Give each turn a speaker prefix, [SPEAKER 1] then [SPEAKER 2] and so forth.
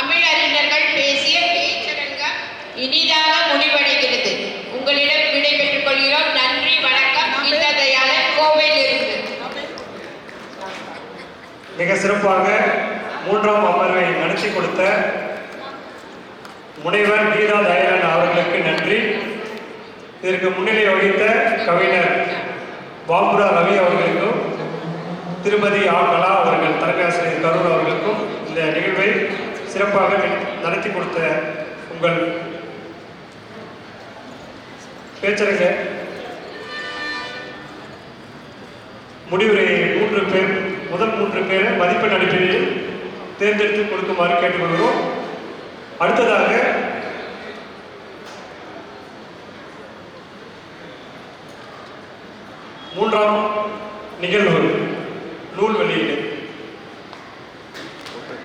[SPEAKER 1] தமிழறிஞர்கள் பேசிய பேச்சரங்கம் இனிதாக முடிவடைகிறது. உங்களிடம் விடைபெற்றுக் கொள்கிறோம். நன்றி வணக்கம். இன்னதையாளர் கோவையில் இருந்து
[SPEAKER 2] மிக சிறப்பாக மூன்றாம் அமர்வை நடத்தி கொடுத்த முனைவர் கீதா தயாளன் அவர்களுக்கு நன்றி. இதற்கு முன்னிலை வகித்த கவிஞர் பாபுரா ரவி அவர்களுக்கும் திருமதி ஆ கலா அவர்கள் தலைமை ஆசிரியர் கரூர் அவர்களுக்கும் சிறப்பாக நடத்தி கொடுத்த உங்கள் பேச்சரங்க முடிவுரையை மூன்று பேர் முதல் மூன்று பேரை மதிப்பெண் அடிப்படையில் தேர்ந்தெடுத்து கொடுக்குமாறு கேட்டுக்கொள்கிறோம். அடுத்ததாக மூன்றாம் நிகழ்வு நூல் வெளியீடு.